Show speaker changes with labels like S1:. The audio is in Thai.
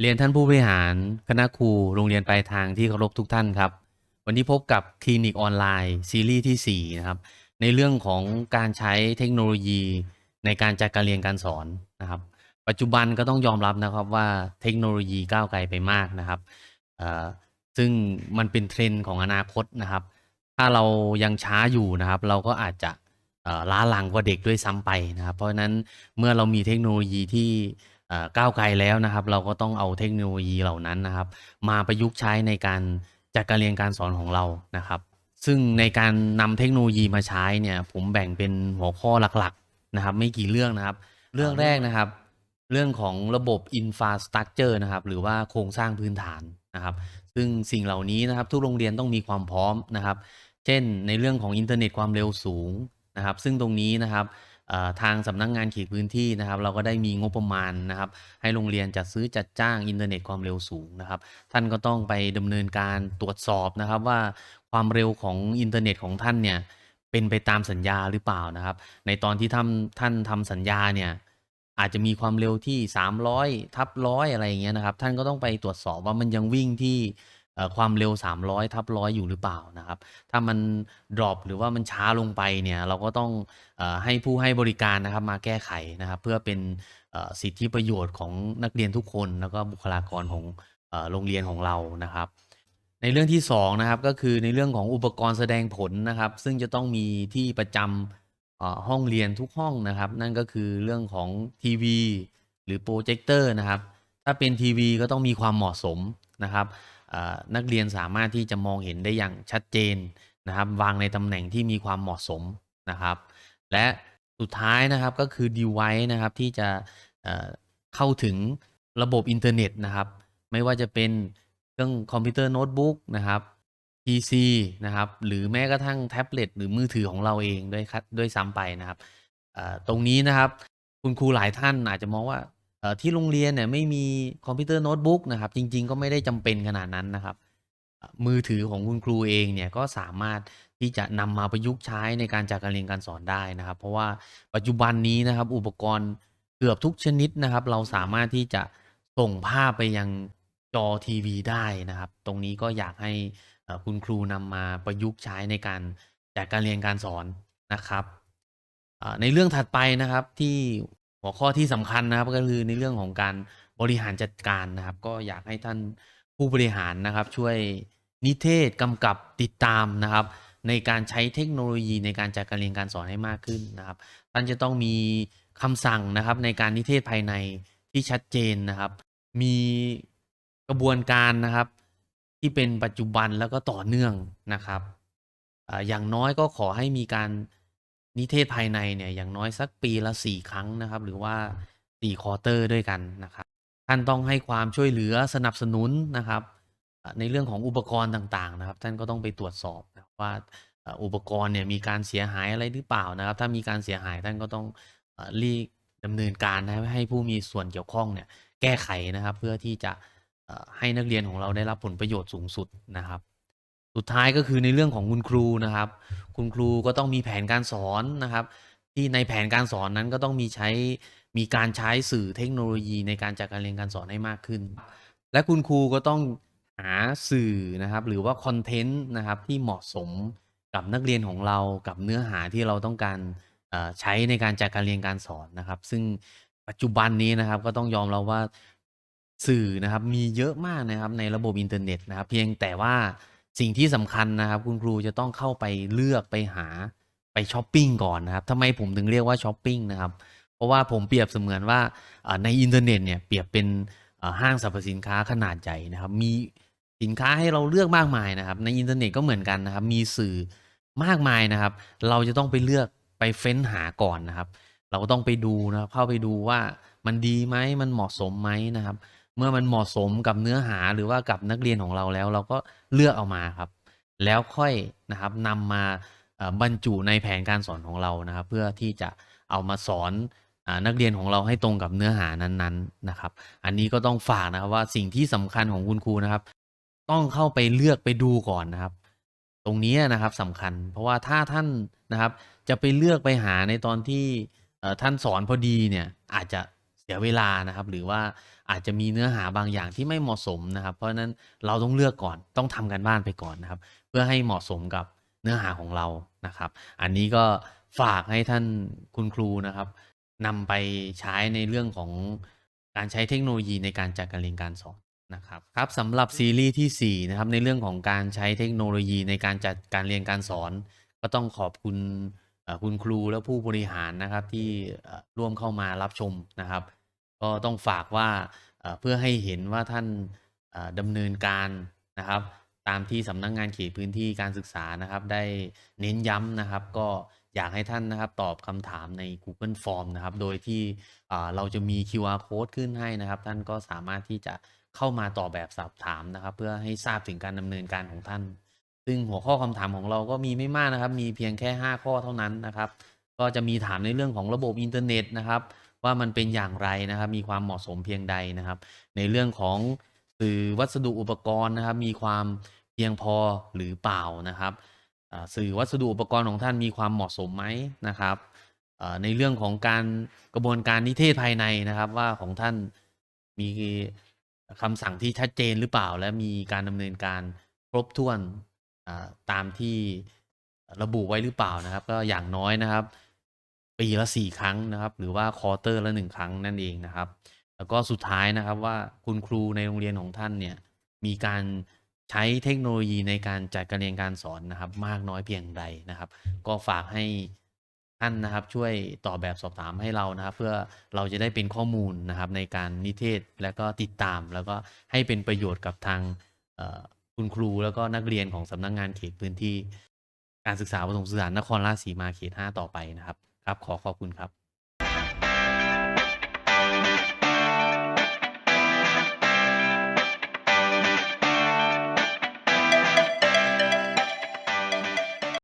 S1: เรียนท่านผู้บริหาร คณะครูโรงเรียนปลายทางที่เคารพทุกท่านครับ วันนี้พบกับคลินิกออนไลน์ซีรีส์ที่4นะครับในเรื่องของการใช้เทคโนโลยี ในการจัดการเรียนการสอนนะครับ ปัจจุบันก็ต้องยอมรับนะครับว่าเทคโนโลยีก้าวไกลไปมากนะครับซึ่งมันเป็นเทรนด์ของอนาคตนะครับ ถ้าเรายังช้าอยู่นะครับ เราก็อาจจะล้าหลังกว่าเด็กด้วยซ้ำไปนะครับ เพราะฉะนั้นเมื่อเรามีเทคโนโลยีที่ อ่อก้าวไกลแล้วนะครับ เราก็ต้องเอาเทคโนโลยีเหล่านั้นนะครับ มาประยุกต์ใช้ในการจัดการเรียนการสอนของเรานะครับ ซึ่งในการนำเทคโนโลยีมาใช้เนี่ย ผมแบ่งเป็นหัวข้อหลักๆนะครับ ไม่กี่เรื่องนะครับ เรื่องแรกนะครับ เรื่องของระบบ Infrastructure นะครับ หรือว่าโครงสร้างพื้นฐานนะครับ ซึ่งสิ่งเหล่านี้นะครับ ทุกโรงเรียนต้องมีความพร้อมนะครับ เช่นในเรื่องของอินเทอร์เน็ตความเร็วสูงนะครับ ซึ่งตรงนี้นะครับ ทางสำนักงานเขตพื้นที่นะครับ เราก็ได้มีงบประมาณนะครับ ให้โรงเรียนจัดซื้อจัดจ้างอินเทอร์เน็ตความเร็วสูงนะครับ ท่านก็ต้องไปดำเนินการตรวจสอบนะครับว่าความเร็วของอินเทอร์เน็ตของท่านเนี่ยเป็นไปตามสัญญาหรือเปล่านะครับ ในตอนที่ท่านท่านทำสัญญาเนี่ยอาจจะมีความเร็วที่ 300 ทับร้อยอะไรอย่างเงี้ยนะครับ ท่านก็ต้องไปตรวจสอบว่ามันยังวิ่งที่ ความเร็ว 300ทับร้อยอยู่หรือเปล่านะครับ ถ้ามันดรอปหรือว่ามันช้าลงไปเนี่ยเราก็ต้องอให้ผู้ให้บริการนะครับมาแก้ไขนะครับ เพื่อเป็นสิทธิประโยชน์ของนักเรียนทุกคน แล้วก็บุคลากรของโรงเรียนของเรานะครับ ในเรื่องที่สองนะครับก็คือในเรื่องของอุปกรณ์แสดงผลนะครับ ซึ่งจะต้องมีที่ประจำห้องเรียนทุกห้องนะครับ นั่นก็คือเรื่องของทีวี หรือโปรเจคเตอร์นะครับ ถ้าเป็นทีวีก็ต้องมีความเหมาะสมนะครับ นักเรียนสามารถที่จะมองเห็นได้อย่างชัดเจนนะครับ วางในตำแหน่งที่มีความเหมาะสมนะครับ และสุดท้ายนะครับก็คือ device นะครับที่จะเเข้าถึงระบบอินเทอร์เน็ตนะครับ ไม่ว่าจะเป็นเครื่องคอมพิวเตอร์โน้ตบุ๊กนะครับ PC นะครับ หรือแม้กระทั่งแท็บเล็ตหรือมือถือของเราเองด้วยด้วยซ้ำไปนะครับตรงนี้นะครับ คุณครูหลายท่านอาจจะมองว่า เอ่อที่โรงเรียนเนี่ยไม่มีคอมพิวเตอร์โน้ตบุ๊กนะครับ จริง ๆ ก็ไม่ได้จำเป็นขนาดนั้นนะครับเอ่อมือถือของคุณครูเองเนี่ยก็สามารถที่จะนำมาประยุกต์ใช้ในการจัดการเรียนการสอนได้นะครับ เพราะว่าปัจจุบันนี้นะครับ อุปกรณ์เกือบทุกชนิดนะครับ เราสามารถที่จะส่งภาพไปยังจอทีวีได้นะครับ ตรงนี้ก็อยากให้เอ่อคุณครูนำมาประยุกต์ใช้ในการจัดการเรียนการสอนนะครับ อ่าในเรื่องถัดไปนะครับที่ หัวข้อที่สำคัญนะครับก็คือในเรื่องของการบริหารจัดการนะครับ ก็อยากให้ท่านผู้บริหารนะครับ ช่วยนิเทศกำกับติดตามนะครับ ในการใช้เทคโนโลยีในการจัดการเรียนการสอนให้มากขึ้นนะครับ ท่านจะต้องมีคำสั่งนะครับ ในการนิเทศภายในที่ชัดเจนนะครับ มีกระบวนการนะครับ ที่เป็นปัจจุบันแล้วก็ต่อเนื่องนะครับอ่าอย่างน้อยก็ขอให้มีการ นิเทศภายในเนี่ยอย่างน้อยสักปีละ 4 ครั้งนะครับ หรือว่า 4ควอเตอร์ด้วยกันนะครับ ท่านต้องให้ความช่วยเหลือสนับสนุนนะครับ ในเรื่องของอุปกรณ์ต่างๆนะครับ ท่านก็ต้องไปตรวจสอบนะว่าอุปกรณ์เนี่ยมีการเสียหายอะไรหรือเปล่านะครับ ถ้ามีการเสียหายท่านก็ต้องรีบดำเนินการนะครับให้ผู้มีส่วนเกี่ยวข้องเนี่ยแก้ไขนะครับ เพื่อที่จะให้นักเรียนของเราได้รับผลประโยชน์สูงสุดนะครับ สุดท้ายก็คือในเรื่องของคุณครูนะครับ คุณครูก็ต้องมีแผนการสอนนะครับ ที่ในแผนการสอนนั้นก็ต้องมีใช้มีการใช้สื่อเทคโนโลยีในการจัดการเรียนการสอนให้มากขึ้น และคุณครูก็ต้องหาสื่อนะครับ หรือว่าคอนเทนต์นะครับที่เหมาะสมกับนักเรียนของเรากับเนื้อหาที่เราต้องการใช้ในการจัดการเรียนการสอนนะครับ ซึ่งปัจจุบันนี้นะครับก็ต้องยอมรับว่าสื่อนะครับมีเยอะมากนะครับในระบบอินเทอร์เน็ตนะครับ เพียงแต่ว่า สิ่งที่สำคัญนะครับ คุณครูจะต้องเข้าไปเลือกไปหาไปช้อปปิ้งก่อนนะครับทำไมผมถึงเรียกว่าช้อปปิ้งนะครับ เพราะว่าผมเปรียบเสมือนว่าในอินเทอร์เน็ตเนี่ยเปรียบเป็นห้างสรรพสินค้าขนาดใหญ่นะครับ มีสินค้าให้เราเลือกมากมายนะครับ ในอินเทอร์เน็ตก็เหมือนกันนะครับ มีสื่อมากมายนะครับ เราจะต้องไปเลือกไปเฟ้นหาก่อนนะครับ เราต้องไปดูนะครับเข้าไปดูว่ามันดีไหมมันเหมาะสมไหมนะครับ เมื่อมันเหมาะสมกับเนื้อหาหรือว่ากับนักเรียนของเราแล้ว เราก็เลือกเอามาครับ แล้วค่อยนะครับนำมาบรรจุในแผนการสอนของเรานะครับ เพื่อที่จะเอามาสอนอนักเรียนของเราให้ตรงกับเนื้อหานั้นๆนะครับ อันนี้ก็ต้องฝากนะครับว่าสิ่งที่สำคัญของคุณครูนะครับ ต้องเข้าไปเลือกไปดูก่อนนะครับ ตรงนี้นะครับสำคัญ เพราะว่าถ้าท่านนะครับ จะไปเลือกไปหาในตอนที่ท่านสอนพอดีเนี่ยอาจจะ สีสียเวลานะครับ หรือว่าอาจจะมีเนื้อหาบางอย่างที่ไม่เหมาะสมนะครับ เพราะฉะนั้นเราต้องเลือกก่อนต้องทำการบ้านไปก่อนนะครับ เพื่อให้เหมาะสมกับเนื้อหาของเรานะครับ อันนี้ก็ฝากให้ท่านคุณครูนะครับนำไปใช้ในเรื่องของการใช้เทคโนโลยีในการจัดการเรียนการสอนนะครับครับสำหรับซีรีส์ที่4นะครับในเรื่องของการใช้เทคโนโลยีในการจัดการเรียนการสอน ก็ต้องขอบคุณคุณครูและผู้บริหารนะครับที่ร่วมเข้ามารับชมนะครับ ก็ต้องฝากว่าเพื่อให้เห็นว่าท่านดำเนินการนะครับ ตามที่สำนักงงานเขตพื้นที่การศึกษานะครับ ได้เน้นย้ำนะครับ ก็อยากให้ท่านนะครับตอบคำถามใน Google Form นะครับ โดยที่เราจะมี QR code ขึ้นให้นะครับ ท่านก็สามารถที่จะเข้ามาตอบแบบสอบถามนะครับ เพื่อให้ทราบถึงการดำเนินการของท่าน ซึ่งหัวข้อคำถามของเราก็มีไม่มากนะครับ มีเพียงแค่ 5 ข้อเท่านั้นนะครับ ก็จะมีถามในเรื่องของระบบอินเทอร์เน็ตนะครับ ว่ามันเป็นอย่างไรนะครับ มีความเหมาะสมเพียงใดนะครับ ในเรื่องของสื่อวัสดุอุปกรณ์นะครับ มีความเพียงพอหรือเปล่านะครับสื่อวัสดุอุปกรณ์ของท่านมีความเหมาะสมไหมนะครับในเรื่องของการกระบวนการนิเทศภายในนะครับ ว่าของท่านมีคำสั่งที่ชัดเจนหรือเปล่า และมีการดำเนินการครบถ้วนตามที่ระบุไว้หรือเปล่านะครับ ก็อย่างน้อยนะครับ ปีละสี่ครั้งนะครับ หรือว่าควอเตอร์ละหนึ่งครั้งนั่นเองนะครับ แล้วก็สุดท้ายนะครับว่าคุณครูในโรงเรียนของท่านเนี่ยมีการใช้เทคโนโลยีในการจัดการเรียนการสอนนะครับ มากน้อยเพียงใดนะครับ ก็ฝากให้ท่านนะครับช่วยตอบแบบสอบถามให้เรานะครับ เพื่อเราจะได้เป็นข้อมูลนะครับในการนิเทศและก็ติดตาม แล้วก็ให้เป็นประโยชน์กับทางคุณครูแล้วก็นักเรียนของสำนักงานเขตพื้นที่ การศึกษาประถมศึกษานครราชสีมาเขต 5 ต่อไปนะครับ ครับ ขอขอบคุณครับ